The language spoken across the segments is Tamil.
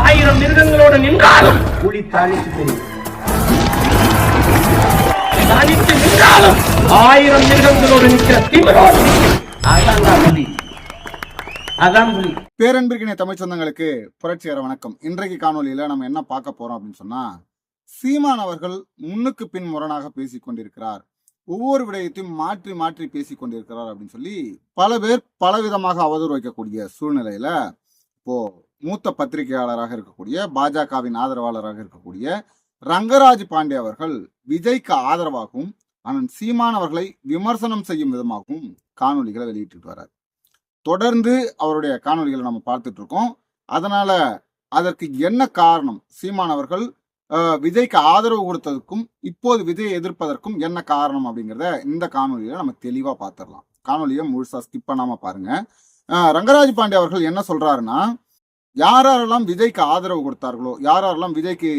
ஆயிரம் மிருகங்களோடு நின்றாலும் புலி தனித்து தெரியும் தனித்து நின்றாலும் ஆயிரம் மிருகங்களோடு நிற்கிற திமிரோடு நிற்கும். அதான் புலி. அதான் புலி. பேரன்பிற்கினை தமிழ் சொந்தங்களுக்கு புரட்சிகர வணக்கம். இன்றைக்கு காணொளியில நம்ம என்ன பார்க்க போறோம் அப்படின்னு சொன்னா சீமான் அவர்கள் முன்னுக்கு பின் முரணாக பேசிக் கொண்டிருக்கிறார். ஒவ்வொரு விடயத்தையும் மாற்றி மாற்றி பேசிக் கொண்டிருக்கிறார் அப்படின்னு சொல்லி பல பேர் பலவிதமாக அவதூறு வைக்கக்கூடிய சூழ்நிலையில இப்போ மூத்த பத்திரிகையாளராக இருக்கக்கூடிய பாஜகவின் ஆதரவாளராக இருக்கக்கூடிய ரங்கராஜ் பாண்டே அவர்கள் விஜய்க்கு ஆதரவாகவும் அண்ணன் சீமான் அவர்களை விமர்சனம் செய்யும் விதமாகவும் காணொலிகளை வெளியிட்டு வரார் தொடர்ந்து அவருடைய காணொலிகளை நம்ம பார்த்துட்டு இருக்கோம். அதனால அதற்கு என்ன காரணம்? சீமான் அவர்கள் விஜய்க்கு ஆதரவு கொடுத்ததுக்கும் இப்போது விஜயை எதிர்ப்பதற்கும் என்ன காரணம் அப்படிங்கிறத இந்த காணொலியில நம்ம தெளிவா பார்த்துடலாம். காணொலியை முழுசா ஸ்கிப் பண்ணாம பாருங்க. ரங்கராஜ் பாண்டே அவர்கள் என்ன சொல்றாருன்னா யாரெல்லாம் விஜய்க்கு ஆதரவு கொடுத்தார்களோ யார் யாரெல்லாம் விஜய்க்கு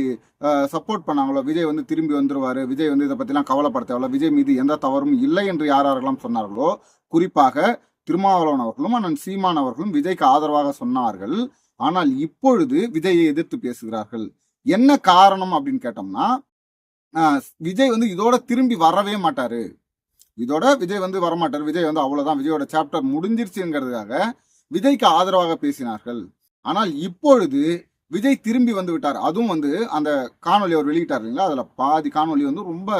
சப்போர்ட் பண்ணாங்களோ விஜய் வந்து திரும்பி வந்துருவாரு விஜய் வந்து இதை பத்திலாம் கவலைப்பட தேவையில்ல விஜய் மீது எந்த தவறும் இல்லை என்று யார் யாரெல்லாம் சொன்னார்களோ குறிப்பாக திருமாவளவன் அவர்களும் அண்ணன் சீமான் அவர்களும் விஜய்க்கு ஆதரவாக சொன்னார்கள். ஆனால் இப்பொழுது விஜயை எதிர்த்து பேசுகிறார்கள். என்ன காரணம் அப்படின்னு கேட்டோம்னா விஜய் வந்து இதோட திரும்பி வரவே மாட்டாரு. இதோட விஜய் வந்து வரமாட்டார். விஜய் வந்து அவ்வளவுதான். விஜயோட சாப்டர் முடிஞ்சிருச்சுங்கிறதுக்காக விஜய்க்கு ஆதரவாக பேசினார்கள். ஆனால் இப்பொழுது விஜய் திரும்பி வந்து விட்டார். அதுவும் வந்து அந்த காணொலி அவர் வெளியிட்டார் இல்லைங்களா? அதில் பாதி காணொலி வந்து ரொம்ப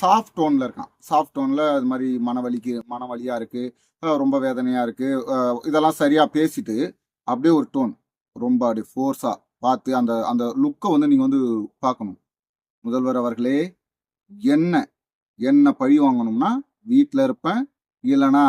சாஃப்ட் டோனில் இருக்கான். சாஃப்ட் டோனில் அது மாதிரி மனவலிக்கு மனவலியா இருக்குது ரொம்ப வேதனையாக இருக்குது இதெல்லாம் சரியாக பேசிட்டு அப்படியே ஒரு டோன் ரொம்ப அப்படி ஃபோர்ஸாக பார்த்து அந்த அந்த லுக்கை வந்து நீங்கள் வந்து பார்க்கணும். முதல்வர் அவர்களே என்ன என்ன பழி வாங்கணும்னா வீட்டில் இருப்பேன் இல்லைனா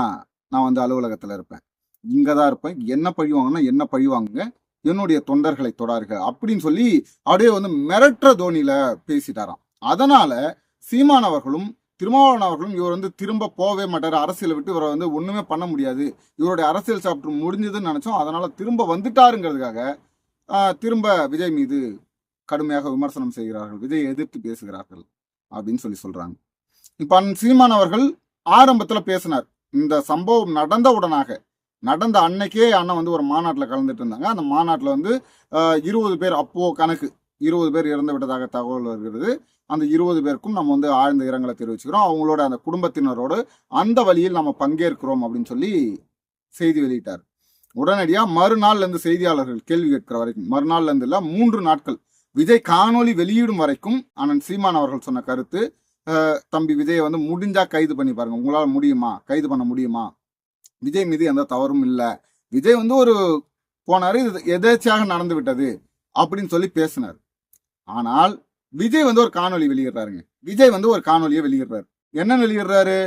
நான் வந்து அலுவலகத்தில் இருப்பேன். இங்கே தான் இருப்பேன். என்ன பழி என்ன பழி வாங்குங்க. என்னுடைய தொண்டர்களை தொடாருங்க. அப்படின்னு சொல்லி அப்படியே வந்து மிரட்டுற தோனியில பேசிட்டாராம். அதனால சீமான் அவர்களும் திருமாவளவன் அவர்களும் இவர் வந்து திரும்ப போகவே மாட்டார். அரசியலை விட்டு இவரை வந்து ஒண்ணுமே பண்ண முடியாது. இவருடைய அரசியல் சாப்பிட்டு முடிஞ்சதுன்னு நினைச்சோம். அதனால திரும்ப வந்துட்டாருங்கிறதுக்காக திரும்ப விஜய் மீது கடுமையாக விமர்சனம் செய்கிறார்கள். விஜய் எதிர்த்து பேசுகிறார்கள் அப்படின்னு சொல்லி சொல்றாங்க. இப்ப சீமான் அவர்கள் ஆரம்பத்துல பேசினார். இந்த சம்பவம் நடந்த உடனாக நடந்த அன்னைக்கே அண்ணன் வந்து ஒரு மாநாட்டில் கலந்துட்டு இருந்தாங்க. அந்த மாநாட்டில் வந்து இருபது பேர் அப்போது கணக்கு இருபது பேர் இறந்து விட்டதாக தகவல் வருகிறது. அந்த இருபது பேருக்கும் நம்ம வந்து ஆழ்ந்த இரங்கலை தெரிவிச்சுக்கிறோம். அவங்களோட அந்த குடும்பத்தினரோடு அந்த வழியில் நம்ம பங்கேற்கிறோம் அப்படின்னு சொல்லி செய்தி வெளியிட்டார். உடனடியாக மறுநாள்லேருந்து செய்தியாளர்கள் கேள்வி கேட்கிற வரைக்கும் மறுநாள்லேருந்து இல்லை மூன்று நாட்கள் விஜய் காணொளி வெளியிடும் வரைக்கும் அண்ணன் சீமான் அவர்கள் சொன்ன கருத்து தம்பி விஜயை வந்து முடிஞ்சா கைது பண்ணி பாருங்க. உங்களால் முடியுமா? கைது பண்ண முடியுமா? விஜய் மீது எந்த தவறும் இல்லை. விஜய் வந்து ஒரு போனார் இது எதேச்சியாக நடந்து விட்டது அப்படின்னு சொல்லி பேசினார். ஆனால் விஜய் வந்து ஒரு காணொலி வெளியிடுறாருங்க. விஜய் வந்து ஒரு காணொலியை வெளியிடுறாரு. என்ன வெளியிடுறாரு?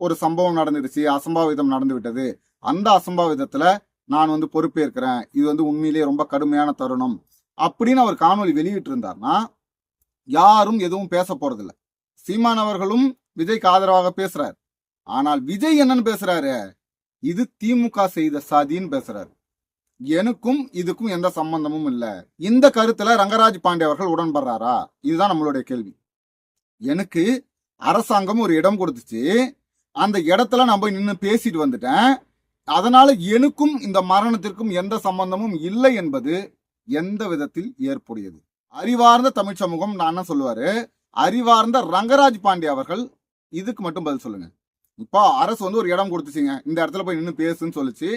ஒரு சம்பவம் நடந்துடுச்சு அசம்பாவிதம் நடந்து விட்டது. அந்த அசம்பாவிதத்துல நான் வந்து பொறுப்பேற்கிறேன். இது வந்து உண்மையிலேயே ரொம்ப கடுமையான தருணம் அப்படின்னு அவர் காணொலி வெளியிட்டு இருந்தார்னா யாரும் எதுவும் பேச போறதில்ல. சீமான் அவர்களும் விஜய்க்கு ஆதரவாக பேசுறாரு. ஆனால் விஜய் என்னன்னு பேசுறாரு? இது திமுக செய்த சாதின்னு பேசுறாரு. எனக்கும் இதுக்கும் எந்த சம்பந்தமும் இல்ல. இந்த கருத்துல ரங்கராஜ் பாண்டே அவர்கள் உடன்படுறாரா? இதுதான் நம்மளுடைய கேள்வி. எனக்கு அரசாங்கம் ஒரு இடம் கொடுத்துச்சு. அந்த இடத்துல நான் போய் நின்று பேசிட்டு வந்துட்டேன். அதனால எனக்கும் இந்த மரணத்திற்கும் எந்த சம்பந்தமும் இல்லை என்பது எந்த விதத்தில் ஏற்புடையது? அறிவார்ந்த தமிழ் சமூகம் நான் என்ன சொல்லுவாரு? அறிவார்ந்த ரங்கராஜ் பாண்டே அவர்கள் இதுக்கு மட்டும் பதில் சொல்லுங்க. இப்போ அரசு வந்து ஒரு இடம் கொடுத்துச்சுங்க. இந்த இடத்துல போய் நின்று பேசுன்னு சொல்லிச்சு.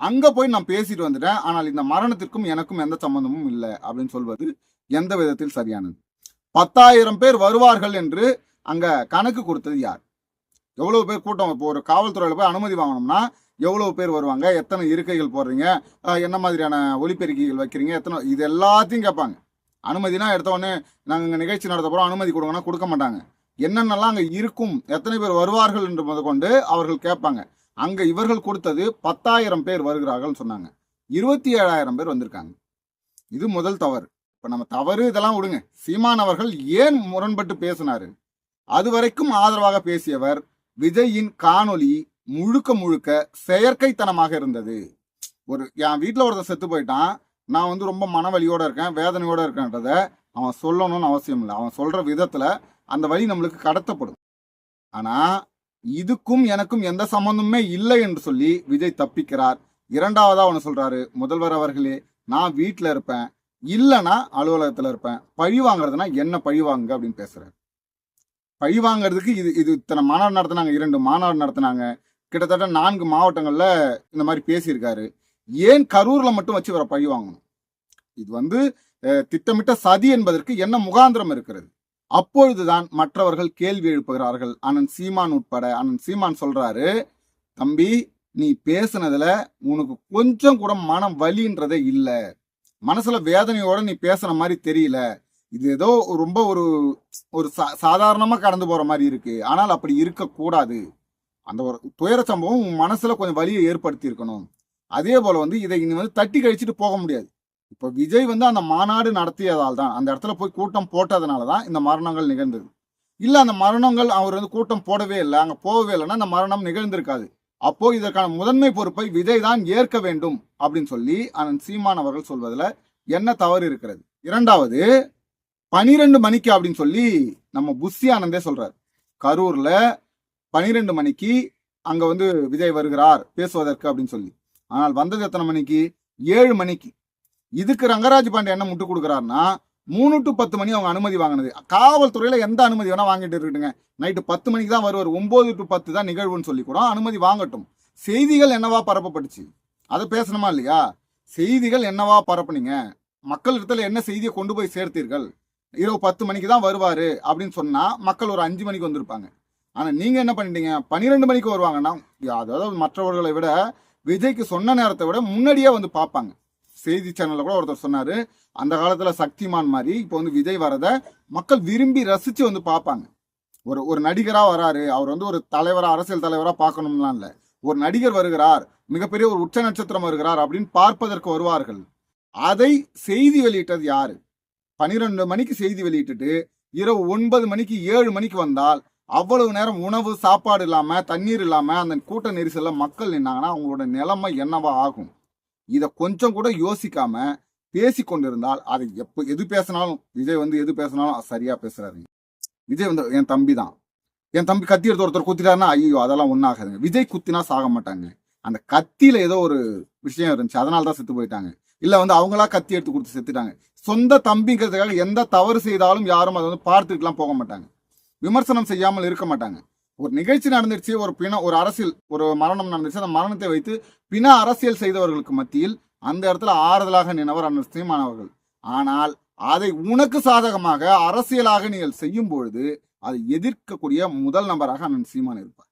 அங்க போய் நான் பேசிட்டு வந்துட்டேன். ஆனால் இந்த மரணத்திற்கும் எனக்கும் எந்த சம்பந்தமும் இல்லை அப்படின்னு சொல்வது எந்த விதத்தில் சரியானது? பத்தாயிரம் பேர் வருவார்கள் என்று அங்க கணக்கு கொடுத்தது யார்? எவ்வளவு பேர் கூட்டம்? இப்போ ஒரு காவல்துறையில போய் அனுமதி வாங்கணும்னா எவ்வளவு பேர் வருவாங்க? எத்தனை இருக்கைகள் போடுறீங்க? என்ன மாதிரியான ஒலிபெருக்கிகள் வைக்கிறீங்க? எத்தனை? இது எல்லாத்தையும் கேட்பாங்க. அனுமதினா எடுத்த உடனே நாங்கள் இங்கே நிகழ்ச்சி நடத்த போகிறோம் அனுமதி கொடுங்கன்னா கொடுக்க மாட்டாங்க. என்னென்னலாம் அங்கே இருக்கும் எத்தனை பேர் வருவார்கள் என்று முதற்கொண்டு அவர்கள் கேட்பாங்க. அங்கே இவர்கள் கொடுத்தது பத்தாயிரம் பேர் வருகிறார்கள் சொன்னாங்க. இருபத்தி ஏழாயிரம் பேர் வந்திருக்காங்க. இது முதல் தவறு. இப்போ நம்ம தவறு இதெல்லாம் விடுங்க. சீமான் அவர்கள் ஏன் முரண்பட்டு பேசினாரு? அது வரைக்கும் ஆதரவாக பேசியவர் விஜயின் காணொலி முழுக்க முழுக்க செயற்கைத்தனமாக இருந்தது. ஒரு என் வீட்டில் ஒருத்தர் செத்து போயிட்டான். நான் வந்து ரொம்ப மனவலியோட இருக்கேன் வேதனையோட இருக்கேன்றத அவன் சொல்லணும்னு அவசியம் இல்லை. அவன் சொல்ற விதத்துல அந்த வழி நம்மளுக்கு கடத்தப்படும். ஆனா இதுக்கும் எனக்கும் எந்த சம்பந்தமுமே இல்லை என்று சொல்லி விஜய் தப்பிக்கிறார். இரண்டாவதா அவனு சொல்றாரு முதல்வர் அவர்களே நான் வீட்டில் இருப்பேன். இல்லைன்னா அலுவலகத்துல இருப்பேன். பழி வாங்குறதுனா என்ன பழி வாங்குங்க அப்படின்னு பேசுறாரு. பழி வாங்குறதுக்கு இது இது இத்தனை மாநாடு நடத்தினாங்க இரண்டு மாநாடு நடத்தினாங்க. கிட்டத்தட்ட நான்கு மாவட்டங்கள்ல இந்த மாதிரி பேசியிருக்காரு. ஏன் கரூர்ல மட்டும் வச்சு வர பழி வாங்கணும்? இது வந்து திட்டமிட்ட சதி என்பதற்கு என்ன முகாந்திரம் இருக்கிறது? அப்பொழுதுதான் மற்றவர்கள் கேள்வி எழுப்புகிறார்கள். அண்ணன் சீமான் உட்பட அண்ணன் சீமான் சொல்றாரு தம்பி நீ பேசுனதுல உனக்கு கொஞ்சம் கூட மனம் வலின்றதே இல்லை. மனசுல வேதனையோட நீ பேசுன மாதிரி தெரியல. இது ஏதோ ரொம்ப ஒரு ஒரு சா- சாதாரணமா கடந்து போற மாதிரி இருக்கு. ஆனால் அப்படி இருக்கக்கூடாது. அந்த ஒரு துயர சம்பவம் உன் மனசுல கொஞ்சம் வலியை ஏற்படுத்தி இருக்கணும் அதே போல வந்து இதை நீ வந்து தட்டி கழிச்சிட்டு போக முடியாது. இப்ப விஜய் வந்து அந்த மாநாடு நடத்தியதால் தான் அந்த இடத்துல போய் கூட்டம் போட்டதுனால தான் இந்த மரணங்கள் நிகழ்ந்தது. இல்ல அந்த மரணங்கள் அவர் வந்து கூட்டம் போடவே இல்லை அங்க போகவே இல்லைன்னா அந்த மரணம் நிகழ்ந்திருக்காது. அப்போ இதற்கான முதன்மை பொறுப்பை விஜய் தான் ஏற்க வேண்டும் அப்படின்னு சொல்லி அண்ணன் சீமான் அவர்கள் சொல்வதில் என்ன தவறு இருக்கிறது? இரண்டாவது பனிரெண்டு மணிக்கு அப்படின்னு சொல்லி நம்ம புஷி ஆனந்தே சொல்றார். கரூர்ல பனிரெண்டு மணிக்கு அங்க வந்து விஜய் வருகிறார் பேசுவதற்கு அப்படின்னு சொல்லி. ஆனால் வந்தது எத்தனை மணிக்கு? ஏழு மணிக்கு. இதுக்கு ரங்கராஜ் பாண்டே என்ன முட்டு கொடுக்குறாருன்னா மூணு டு பத்து மணி அவங்க அனுமதி வாங்கினது. காவல்துறையில எந்த அனுமதி வேணா வாங்கிட்டு இருக்கட்டுங்க. நைட்டு பத்து மணிக்கு தான் வருவார். ஒன்பது டு பத்து தான் நிகழ்வுன்னு சொல்லி கூட அனுமதி வாங்கட்டும். செய்திகள் என்னவா பரப்பப்பட்டுச்சு? அதை பேசணுமா இல்லையா? செய்திகள் என்னவா பரப்புனீங்க? மக்கள் இடத்துல என்ன செய்தியை கொண்டு போய் சேர்த்தீர்கள்? இரவு பத்து மணிக்கு தான் வருவாரு அப்படின்னு சொன்னா மக்கள் ஒரு அஞ்சு மணிக்கு வந்திருப்பாங்க. ஆனா நீங்க என்ன பண்ணிட்டீங்க? பன்னிரெண்டு மணிக்கு வருவாங்கன்னா அதாவது மற்றவர்களை விட விஜய்க்கு சொன்ன நேரத்தை விட முன்னாடியே வந்து பார்ப்பாங்க. செய்தி சேனல்ல கூட ஒருத்தர் சொன்னாரு அந்த காலத்துல சக்திமான் மாதிரி இப்போ வந்து விஜய் வரத மக்கள் விரும்பி ரசிச்சு வந்து பார்ப்பாங்க. ஒரு ஒரு நடிகரா வராரு அவர் வந்து ஒரு தலைவரா அரசியல் தலைவரா பார்க்கணும்லாம் இல்லை. ஒரு நடிகர் வருகிறார் மிகப்பெரிய ஒரு உச்ச நட்சத்திரம் வருகிறார் அப்படின்னு பார்ப்பதற்கு வருவார்கள். அதை செய்தி வெளியிட்டது யாரு? பனிரெண்டு மணிக்கு செய்தி வெளியிட்டுட்டு இரவு ஒன்பது மணிக்கு ஏழு மணிக்கு வந்தால் அவ்வளவு நேரம் உணவு சாப்பாடு இல்லாம தண்ணீர் இல்லாம அந்த கூட்ட நெரிசல்ல மக்கள் நின்னாங்கன்னா அவங்களோட நிலைமை என்னவா ஆகும்? இதை கொஞ்சம் கூட யோசிக்காம பேசி கொண்டிருந்தால் அதை எப்ப எது பேசினாலும் விஜய் வந்து எது பேசினாலும் அது சரியா பேசுறாரு. விஜய் வந்து என் தம்பி தான். என் தம்பி கத்தி எடுத்து ஒருத்தர் குத்திட்டாருன்னா ஐயோ அதெல்லாம் ஒன்றாகாதுங்க விஜய் குத்தினா சாக மாட்டாங்க. அந்த கத்தியில ஏதோ ஒரு விஷயம் இருந்துச்சு. அதனால தான் செத்து போயிட்டாங்க. இல்ல வந்து அவங்களா கத்தி எடுத்து கொடுத்து செத்துட்டாங்க. சொந்த தம்பிங்கிறதுக்காக எந்த தவறு செய்தாலும் யாரும் அதை வந்து பார்த்துட்டுலாம் போக மாட்டாங்க. விமர்சனம் செய்யாமல் இருக்க மாட்டாங்க. ஒரு நிகழ்ச்சி நடந்துருச்சு ஒரு பிண ஒரு அரசியல் ஒரு மரணம் நடந்துச்சு அந்த மரணத்தை வைத்து பிண அரசியல் செய்தவர்களுக்கு மத்தியில் அந்த இடத்துல ஆறுதலாக நினைவர் அண்ணன் சீமான் அவர்கள். ஆனால் அதை உனக்கு சாதகமாக அரசியலாக நீங்கள் செய்யும் பொழுது அதை எதிர்க்கக்கூடிய முதல் நபராக அண்ணன் சீமான் இருப்பார்.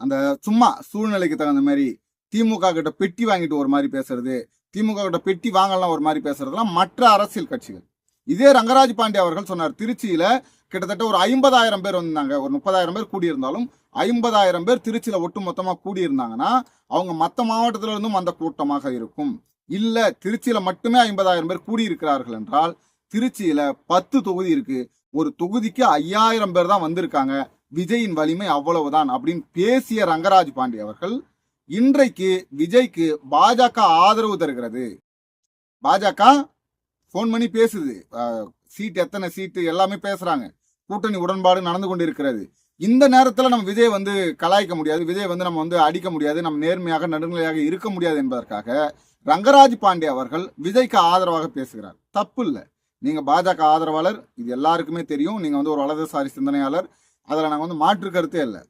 அந்த சும்மா சூழ்நிலைக்கு தகுந்த மாதிரி திமுக கிட்ட பெட்டி வாங்கிட்டு ஒரு மாதிரி பேசுறது திமுக கிட்ட பெட்டி வாங்கலாம் ஒரு மாதிரி பேசுறதுலாம் மற்ற அரசியல் கட்சிகள். இதே ரங்கராஜ் பாண்டே அவர்கள் சொன்னார் திருச்சியில கிட்டத்தட்ட ஒரு ஐம்பதாயிரம் பேர் வந்தாங்க ஒரு முப்பதாயிரம் பேர் கூடியிருந்தாலும் ஐம்பதாயிரம் பேர் திருச்சியில ஒட்டு மொத்தமா கூடியிருந்தாங்கன்னா அவங்க மற்ற மாவட்டத்தில இருந்தும் அந்த கூட்டமாக இருக்கும். இல்ல திருச்சியில மட்டுமே ஐம்பதாயிரம் பேர் கூடியிருக்கிறார்கள் என்றால் திருச்சியில பத்து தொகுதி இருக்கு. ஒரு தொகுதிக்கு ஐயாயிரம் பேர் தான் வந்திருக்காங்க. விஜயின் வலிமை அவ்வளவுதான் அப்படின்னு பேசிய ரங்கராஜ் பாண்டே அவர்கள் இன்றைக்கு விஜய்க்கு பாஜக ஆதரவு தருகிறது. பாஜக ஃபோன் பண்ணி பேசுது. சீட் எத்தனை சீட்டு எல்லாமே பேசுறாங்க. கூட்டணி உடன்பாடு நடந்து கொண்டு இருக்கிறது இந்த நேரத்தில் நம்ம விஜய் வந்து கலாய்க்க முடியாது. விஜய் வந்து நம்ம வந்து அடிக்க முடியாது. நம்ம நேர்மையாக நடுநிலையாக இருக்க முடியாது என்பதற்காக ரங்கராஜ் பாண்டே அவர்கள் விஜய்க்கு ஆதரவாக பேசுகிறார். தப்பு இல்லை. நீங்கள் பாஜக ஆதரவாளர் இது எல்லாருக்குமே தெரியும். நீங்கள் வந்து ஒரு வலதுசாரி சிந்தனையாளர். அதில் நாங்கள் வந்து மாற்று கருத்தே இல்லை.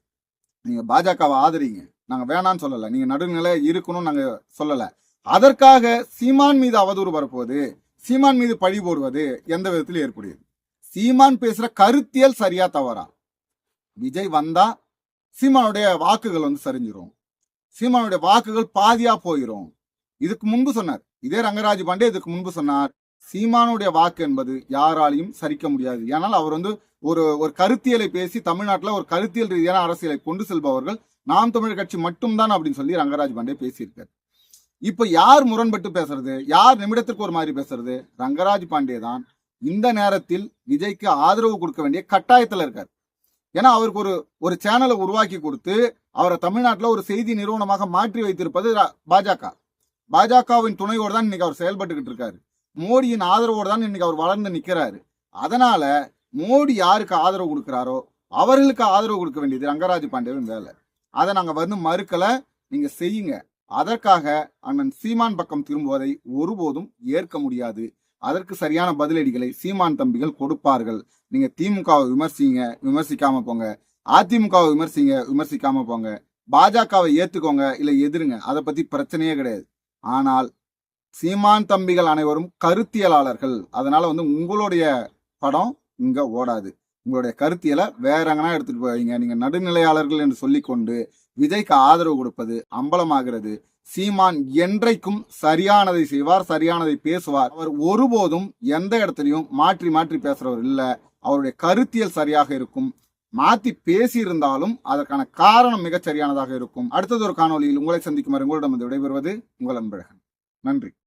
நீங்கள் பாஜகவை ஆதரிங்க. நாங்கள் வேணாம்னு சொல்லலை. நீங்கள் நடுநிலை இருக்கணும்னு நாங்கள் சொல்லலை. அதற்காக சீமான் மீது அவதூறு வரப்போது சீமான் மீது பழி போடுவது எந்த விதத்தில் ஏற்புடையது. சீமான் பேசுற கருத்தியல் சரியா தவறா? விஜய் வந்தா சீமானுடைய வாக்குகள் வந்து சரிஞ்சிரும். சீமானுடைய வாக்குகள் பாதியா போயிரும். இதுக்கு முன்பு சொன்னார். இதே ரங்கராஜ் பாண்டே இதுக்கு முன்பு சொன்னார். சீமானுடைய வாக்கு என்பது யாராலையும் சரிக்க முடியாது. ஏனால் அவர் வந்து ஒரு ஒரு கருத்தியலை பேசி தமிழ்நாட்டில் ஒரு கருத்தியல் ரீதியான அரசியலை கொண்டு செல்பவர்கள் நாம் தமிழர் கட்சி மட்டும்தான் அப்படின்னு சொல்லி ரங்கராஜ் பாண்டே பேசியிருக்காரு. இப்ப யார் முரண்பட்டு பேசுறது? யார் நிமிடத்திற்கு ஒரு மாதிரி பேசுறது? ரங்கராஜ் பாண்டே தான் இந்த நேரத்தில் விஜய்க்கு ஆதரவு கொடுக்க வேண்டிய கட்டாயத்துல இருக்கார். ஏன்னா அவருக்கு ஒரு ஒரு சேனலை உருவாக்கி கொடுத்து அவரை தமிழ்நாட்டில் ஒரு செய்தி நிறுவனமாக மாற்றி வைத்திருப்பது பாஜக. பாஜகவின் துணையோடு தான் இன்னைக்கு அவர் செயல்பட்டுக்கிட்டு இருக்காரு. மோடியின் ஆதரவோடு தான் இன்னைக்கு அவர் வளர்ந்து நிற்கிறாரு அதனால மோடி யாருக்கு ஆதரவு கொடுக்குறாரோ அவர்களுக்கு ஆதரவு கொடுக்க வேண்டியது ரங்கராஜ் பாண்டேவின் வேலை. அதை நாங்கள் வந்து மறுக்கலை. நீங்கள் செய்யுங்க. அதற்காக அண்ணன் சீமான் பக்கம் திரும்புவதை ஒருபோதும் ஏற்க முடியாது. அதற்கு சரியான பதிலடிகளை சீமான் தம்பிகள் கொடுப்பார்கள். நீங்க திமுகவை விமர்சிங்க விமர்சிக்காம போங்க. அதிமுகவை விமர்சிங்க விமர்சிக்காம போங்க. பாஜகவை ஏத்துக்கோங்க இல்லை எதிருங்க. அதை பத்தி பிரச்சனையே கிடையாது. ஆனால் சீமான் தம்பிகள் அனைவரும் கருத்தியலாளர்கள். அதனால வந்து உங்களுடைய படம் இங்க ஓடாது. உங்களுடைய கருத்தியலை வேற எங்கன்னா எடுத்துட்டு போவீங்க. நீங்க நடுநிலையாளர்கள் என்று சொல்லிக்கொண்டு விஜய்க்கு ஆதரவு கொடுப்பது அம்பலமாகிறது. சீமான் என்றைக்கும் சரியானதை செய்வார் சரியானதை பேசுவார். அவர் ஒருபோதும் எந்த இடத்துலையும் மாற்றி மாற்றி பேசுறவர் இல்லை. அவருடைய கருத்தியல் சரியாக இருக்கும். மாத்தி பேசியிருந்தாலும் அதற்கான காரணம் மிகச் சரியானதாக இருக்கும். அடுத்தது ஒரு காணொளியில் உங்களை சந்திக்கும் வரை உங்களிடம் விடைபெறுவது உங்கள் அன்பழகன். நன்றி.